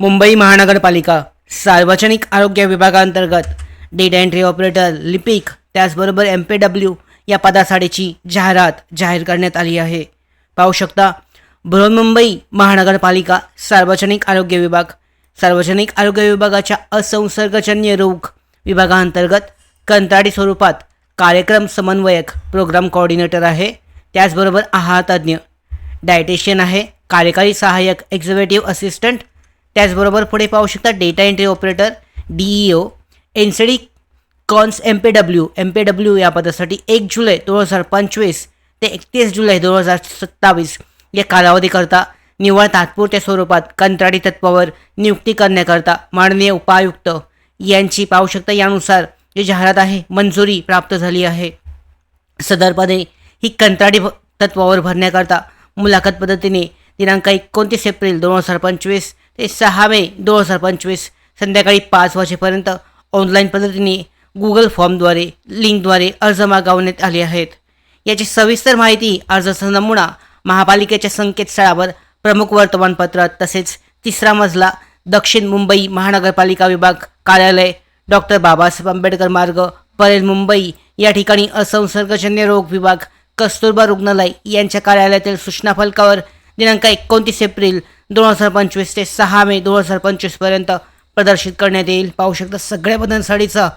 मुंबई महानगरपालिका सार्वजनिक आरोग्य विभागांतर्गत डेटा एंट्री ऑपरेटर लिपिक त्याचबरोबर एम पी डब्ल्यू या पदासाठीची जाहिरात जाहीर करण्यात आली आहे. पाहू शकता बृहन्मुंबई महानगरपालिका सार्वजनिक आरोग्य विभाग सार्वजनिक आरोग्य विभागाच्या असंसर्गजन्य रोग विभागांतर्गत कंत्राटी स्वरूपात कार्यक्रम समन्वयक प्रोग्राम कोऑर्डिनेटर आहे. त्याचबरोबर आहार तज्ज्ञ डायटेशियन आहे कार्यकारी सहाय्यक एक्झिक्युटिव्ह असिस्टंट त्याचबरोबर पुढे पाहू शकता data entry operator DEO N C D cons M P W M P W या पदासाठी एक जुलै दोन हजार पंचवीस ते एकतीस जुलै दोन हजार सत्तावीस या कालावधीकरता निव्वळ तात्पुरत्या स्वरूपात कंत्राटी तत्वावर नियुक्ती करण्याकरता माननीय उपायुक्त यांची पाहू शकता. यानुसार जी जाहिरात आहे मंजुरी प्राप्त झाली आहे. सदर पदे ही कंत्राटी तत्वावर भरण्याकरता मुलाखत पद्धतीने दिनांक एकोणतीस एप्रिल दोन हजार पंचवीस ते सहा मे दोन हजार पंचवीस संध्याकाळी पाच वाजेपर्यंत ऑनलाईन पद्धतीने गुगल फॉर्मद्वारे लिंकद्वारे अर्ज मागवण्यात आले आहेत. याची सविस्तर माहिती अर्जाचा नमुना महापालिकेच्या संकेतस्थळावर प्रमुख वर्तमानपत्रात तसेच तिसरा मजला दक्षिण मुंबई महानगरपालिका विभाग कार्यालय डॉक्टर बाबासाहेब आंबेडकर मार्ग परेल मुंबई या ठिकाणी असंसर्गजन्य रोग विभाग कस्तुरबा रुग्णालय यांच्या कार्यालयातील सूचना फलकावर दिनांक एकोणतीस एप्रिल दोन हजार पंचवीस ते सहा मे दोन हजार पंचवीसपर्यंत प्रदर्शित करण्यात येईल. पाहू शकता सगळ्या पदांसाठीचा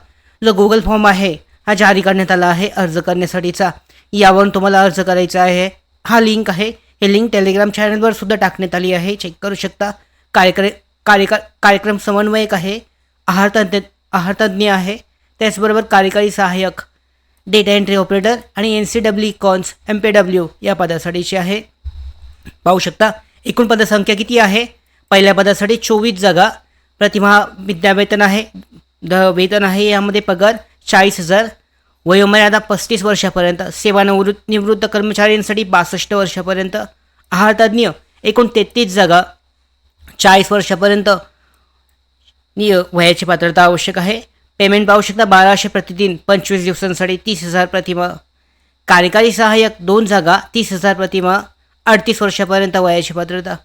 जो गुगल फॉर्म आहे हा जारी करण्यात आला आहे. अर्ज करण्यासाठीचा यावरून तुम्हाला अर्ज करायचा आहे. हा लिंक आहे. हे लिंक टेलिग्राम चॅनलवर सुद्धा टाकण्यात आली आहे. चेक करू शकता. कार्यक्र कार्यका कार्यक्रम समन्वयक आहे. आहार आहारतज्ञ आहार तज्ज्ञ आहे. त्याचबरोबर कार्यकारी सहाय्यक डेटा एंट्री ऑपरेटर आणि N C W cons M P W या पदासाठीची आहे. पाहू शकता एकूण पदसंख्या किती आहे? पहिल्या पदासाठी चोवीस जागा. प्रतिमा विद्यावेतन आहे द वेतन आहे यामध्ये पगार चाळीस हजार. वयोमर्यादा पस्तीस वर्षापर्यंत सेवानिवृत्त निवृत्त कर्मचाऱ्यांसाठी बासष्ट वर्षापर्यंत. आहारतज्ञ एकूण तेहतीस जागा. चाळीस वर्षापर्यंत नि वयाची पात्रता आवश्यक आहे. पेमेंट पाहू शकता बाराशे प्रतिदिन पंचवीस दिवसांसाठी तीस हजार प्रतिमा. कार्यकारी सहाय्यक दोन जागा तीस हजार प्रतिमा. अडतीस वर्षापर्यंत वयाची पात्रता.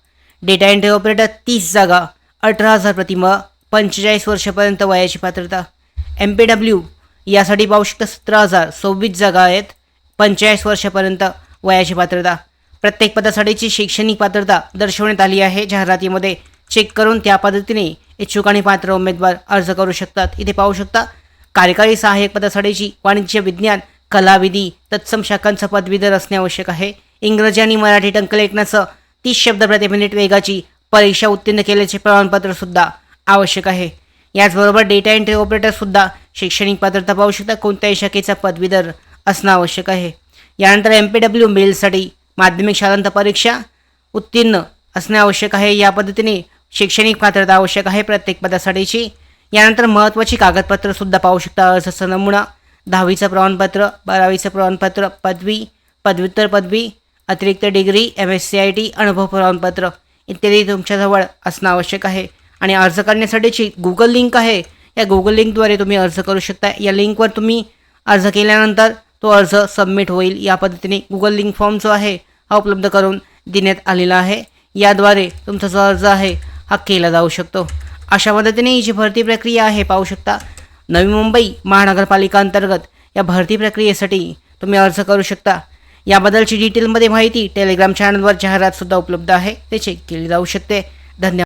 डेटा एंट्री ऑपरेटर तीस जागा. अठरा हजार प्रतिमा पंचेचाळीस वर्षापर्यंत वयाची पात्रता. एम पी डब्ल्यू यासाठी पाहू शकता सतरा हजार सव्वीस जागा आहेत. पंचेचाळीस वर्षापर्यंत वयाची पात्रता. प्रत्येक पदासाठीची शैक्षणिक पात्रता दर्शवण्यात आली आहे. जाहिरातीमध्ये चेक करून त्या पद्धतीने इच्छुक आणि पात्र उमेदवार अर्ज करू शकतात. इथे पाहू शकता कार्यकारी सहाय्यक पदासाठीची वाणिज्य विज्ञान कलाविधी तत्सम शाखांचा पदवीधर असणे आवश्यक आहे. इंग्रजी आणि मराठी टंकलेखनाचं तीस शब्द प्रति मिनिट वेगाची परीक्षा उत्तीर्ण केल्याचे प्रमाणपत्रसुद्धा आवश्यक आहे. याचबरोबर डेटा एंट्री ऑपरेटरसुद्धा शैक्षणिक पात्रता पाहू शकता कोणत्याही शाखेचा पदवीधर असणं आवश्यक आहे. यानंतर एम पी डब्ल्यू मेलसाठी माध्यमिक शालांत परीक्षा उत्तीर्ण असणे आवश्यक आहे. या पद्धतीने शैक्षणिक पात्रता आवश्यक आहे प्रत्येक पदासाठीची. यानंतर महत्त्वाची कागदपत्रंसुद्धा पाहू शकता. अर्जाचा नमुना दहावीचं प्रमाणपत्र बारावीचं प्रमाणपत्र पदवी पदव्युत्तर पदवी अतिरिक्त degree M S C I T अनुभव प्रमाणपत्र इत्यादी तुमच्याजवळ असणं आवश्यक आहे. आणि अर्ज करण्यासाठीची गुगल लिंक आहे. या गुगल लिंकद्वारे तुम्ही अर्ज करू शकता. या लिंकवर तुम्ही अर्ज केल्यानंतर तो अर्ज सबमिट होईल. या पद्धतीने गुगल लिंक फॉर्म जो आहे हा उपलब्ध करून देण्यात आलेला आहे. याद्वारे तुमचा जो अर्ज आहे हा केला जाऊ शकतो. अशा पद्धतीने ही जी भरती प्रक्रिया आहे पाहू शकता. नवी मुंबई महानगरपालिका अंतर्गत या भरती प्रक्रियेसाठी तुम्ही अर्ज करू शकता. याबद्दलची डिटेलमध्ये माहिती टेलिग्राम चॅनलवर जाहिरातसुद्धा उपलब्ध आहे. ते चेक केली जाऊ शकते. धन्यवाद.